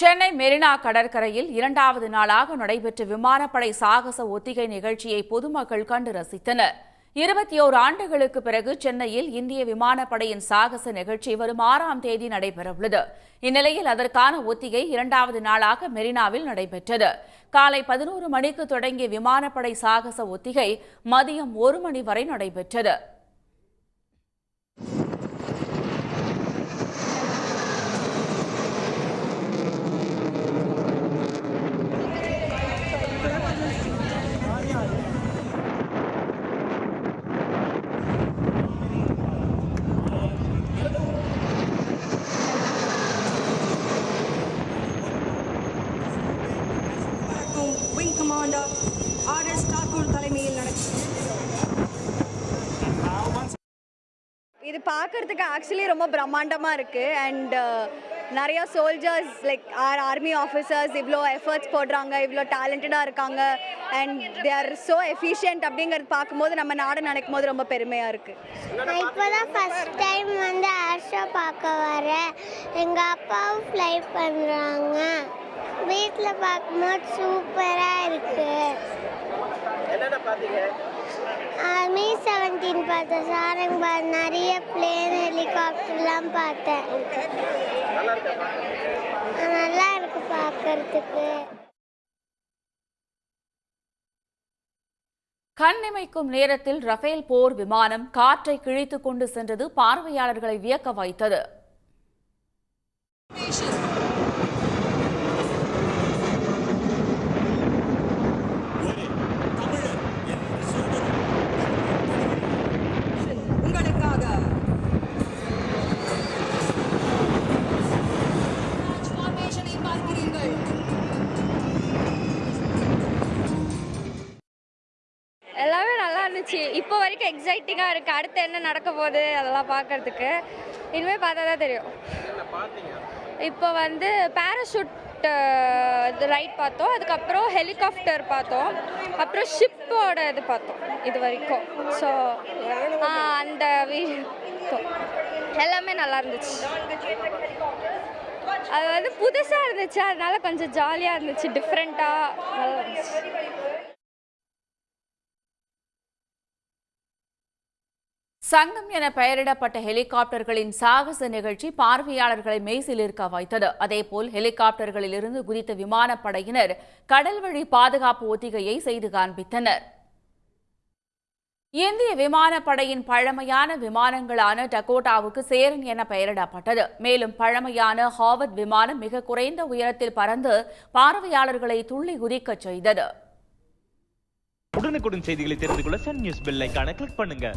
சென்னை மெரினா கடற்கரையில் இரண்டாவது நாளாக நடைபெற்ற விமானப்படை சாகச ஒத்திகை நிகழ்ச்சியை பொதுமக்கள் கண்டு ரசித்தனர். இருபத்தி ஓரு ஆண்டுகளுக்கு பிறகு சென்னையில் இந்திய விமானப்படையின் சாகச நிகழ்ச்சி வரும் ஆறாம் தேதி நடைபெறவுள்ளது. இந்நிலையில் அதற்கான ஒத்திகை இரண்டாவது நாளாக மெரினாவில் நடைபெற்றது. காலை பதினோரு மணிக்கு தொடங்கிய விமானப்படை சாகச ஒத்திகை மதியம் ஒரு மணி வரை நடைபெற்றது. இது பார்க்கறதுக்கு ஆக்சுவலி ரொம்ப பிரம்மாண்டமாக இருக்குது அண்ட் நிறைய soldiers like our army officers இவ்வளோ எஃபர்ட்ஸ் போடுறாங்க இவ்வளோ டேலண்டடாக இருக்காங்க. And they are so efficient அப்படிங்கிறது பார்க்கும்போது நம்ம நாடு நினைக்கும் போது ரொம்ப பெருமையாக இருக்குது இப்போ தான் ஃபஸ்ட் டைம் வந்து ஏர் ஷோ பார்க்க வரேன். எங்கள் அப்பாவும் ஃப்ளை பண்ணுறாங்க வீட்டில் பார்க்கும்போது சூப்பராக இருக்கு. மீ செவன்டீன் பார்த்தேன். சாரங்பாத் நிறைய பிளேன் ஹெலிகாப்டர்லாம் பார்த்தேன். நல்லா இருக்கு பார்க்கறதுக்கு. கண்ணிமைக்கும் நேரத்தில் ரஃபேல் போர் விமானம் காற்றை கிழித்துக் கொண்டு சென்றது பார்வையாளர்களை வியக்க வைத்தது. இருந்துச்சு. இப்போ வரைக்கும் எக்ஸைட்டிங்காக இருக்குது அடுத்து என்ன நடக்க போகுது அதெல்லாம் பார்க்கறதுக்கு. இனிமேல் பார்த்தா தான் தெரியும். இப்போ வந்து பேராஷூட் இது ரைட் பார்த்தோம். அதுக்கப்புறம் ஹெலிகாப்டர் பார்த்தோம். அப்புறம் ஷிப்போட இது பார்த்தோம். இது வரைக்கும். ஸோ அந்த வீ- எல்லாமே நல்லா இருந்துச்சு. அது வந்து புதுசாக இருந்துச்சு. அதனால கொஞ்சம் ஜாலியாக இருந்துச்சு. டிஃப்ரெண்ட்டாக நல்லா இருந்துச்சு. சங்கம் என பெயரிடப்பட்ட ஹெலிகாப்டர்களின் சாகச நிகழ்ச்சி பார்வையாளர்களை மெய்சிலிருக்க வைத்தது. அதேபோல் ஹெலிகாப்டர்களில் இருந்து குதித்த விமானப்படையினர் கடல்வழி பாதுகாப்பு ஒத்திகையை செய்து காண்பித்தனர். இந்திய விமானப்படையின் பழமையான விமானங்களான டகோட்டாவுக்கு சேரன் என பெயரிடப்பட்டது. மேலும் பழமையான ஹாவர்ட் விமானம் மிக குறைந்த உயரத்தில் பறந்து பார்வையாளர்களை துள்ளி குதிக்கச் செய்தது. உடனுக்குடன் செய்திகளை தெரிந்து கொள்ள சன் நியூஸ் பெல் கிளிக் பண்ணுங்க.